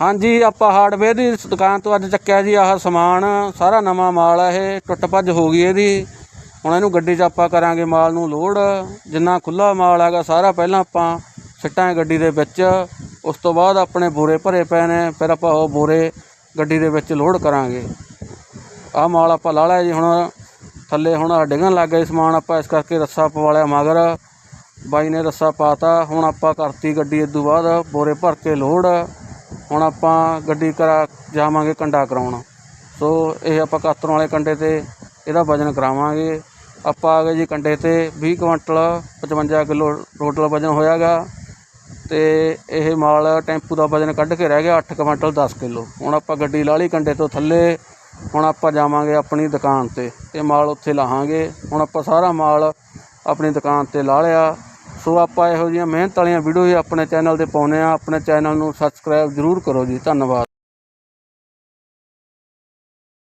ਹਾਂਜੀ, ਆਪਾਂ ਹਾਰਡਵੇਅਰ ਦੀ ਦੁਕਾਨ ਤੋਂ ਅੱਜ ਚੱਕਿਆ ਜੀ ਆਹ ਸਮਾਨ। ਸਾਰਾ ਨਵਾਂ ਮਾਲ ਆ ਇਹ ਟੁੱਟ ਭੱਜ ਹੋ ਗਈ ਇਹਦੀ। ਹੁਣ ਇਹਨੂੰ ਗੱਡੀ 'ਚ ਆਪਾਂ ਕਰਾਂਗੇ ਮਾਲ ਨੂੰ ਲੋਡ। ਜਿੰਨਾ ਖੁੱਲਾ ਮਾਲ ਹੈਗਾ, ਸਾਰਾ ਪਹਿਲਾਂ ਆਪਾਂ ਸਿੱਟਾਂ ਗੱਡੀ ਦੇ ਵਿੱਚ। ਉਸ ਤੋਂ ਬਾਅਦ ਆਪਣੇ ਬੋਰੇ ਭਰੇ ਪਏ ਨੇ, ਫਿਰ ਆਪਾਂ ਉਹ ਬੋਰੇ ਗੱਡੀ ਦੇ ਵਿੱਚ ਲੋਡ ਕਰਾਂਗੇ। ਆਹ ਮਾਲ ਆਪਾਂ ਲਾ ਲਿਆ ਜੀ ਹੁਣ। ਥੱਲੇ ਹੁਣ ਡਿੱਗਣ ਲੱਗ ਗਿਆ ਸਮਾਨ, ਆਪਾਂ ਇਸ ਕਰਕੇ ਰੱਸਾ ਪਵਾ ਲਿਆ ਮਗਰ। ਬਾਈ ਨੇ ਰੱਸਾ ਪਾਤਾ ਹੁਣ ਆਪਾਂ ਕਰਤੀ ਗੱਡੀ ਇਸ ਤੋਂ ਬਾਅਦ, ਬੋਰੇ ਭਰ ਕੇ ਲੋਡ। ਹੁਣ ਆਪਾਂ ਗੱਡੀ ਕਰਾ ਜਾਵਾਂਗੇ ਕੰਡਾ ਕਰਾਉਣ। ਸੋ ਇਹ ਆਪਾਂ ਕਾਤਰੋਂ ਵਾਲੇ ਕੰਡੇ ਤੇ ਇਹਦਾ ਵਜਨ ਕਰਾਵਾਂਗੇ। ਆਪਾਂ ਆ ਗਏ ਜੀ ਕੰਡੇ ਤੇ 20 ਕੁਇੰਟਲ 55 ਕਿਲੋ ਟੋਟਲ ਵਜਨ ਹੋਇਆਗਾ। ਤੇ ਇਹ ਮਾਲ ਟੈਂਪੂ ਦਾ ਵਜਨ ਕੱਢ ਕੇ ਰਹਿ ਗਿਆ 8 ਕੁਇੰਟਲ 10 ਕਿਲੋ। ਹੁਣ ਆਪਾਂ ਗੱਡੀ ਲਾ ਲਈ ਕੰਡੇ ਤੋਂ ਥੱਲੇ। ਹੁਣ ਆਪਾਂ ਜਾਵਾਂਗੇ ਆਪਣੀ ਦੁਕਾਨ ਤੇ। ਇਹ ਮਾਲ ਉੱਥੇ ਲਾਹਾਂਗੇ। ਹੁਣ ਆਪਾਂ ਸਾਰਾ ਮਾਲ ਆਪਣੀ ਦੁਕਾਨ ਤੇ ਲਾ ਲਿਆ। ਸੋ ਆਪਾਂ ਇਹੋ ਜਿਹੀਆਂ ਮਿਹਨਤ ਵਾਲੀਆਂ ਵੀਡੀਓ ਹੀ ਆਪਣੇ ਚੈਨਲ ਤੇ ਪਾਉਨੇ ਆ ਆਪਣੇ ਚੈਨਲ ਨੂੰ ਸਬਸਕ੍ਰਾਈਬ ਜ਼ਰੂਰ ਕਰੋ ਜੀ। ਧੰਨਵਾਦ।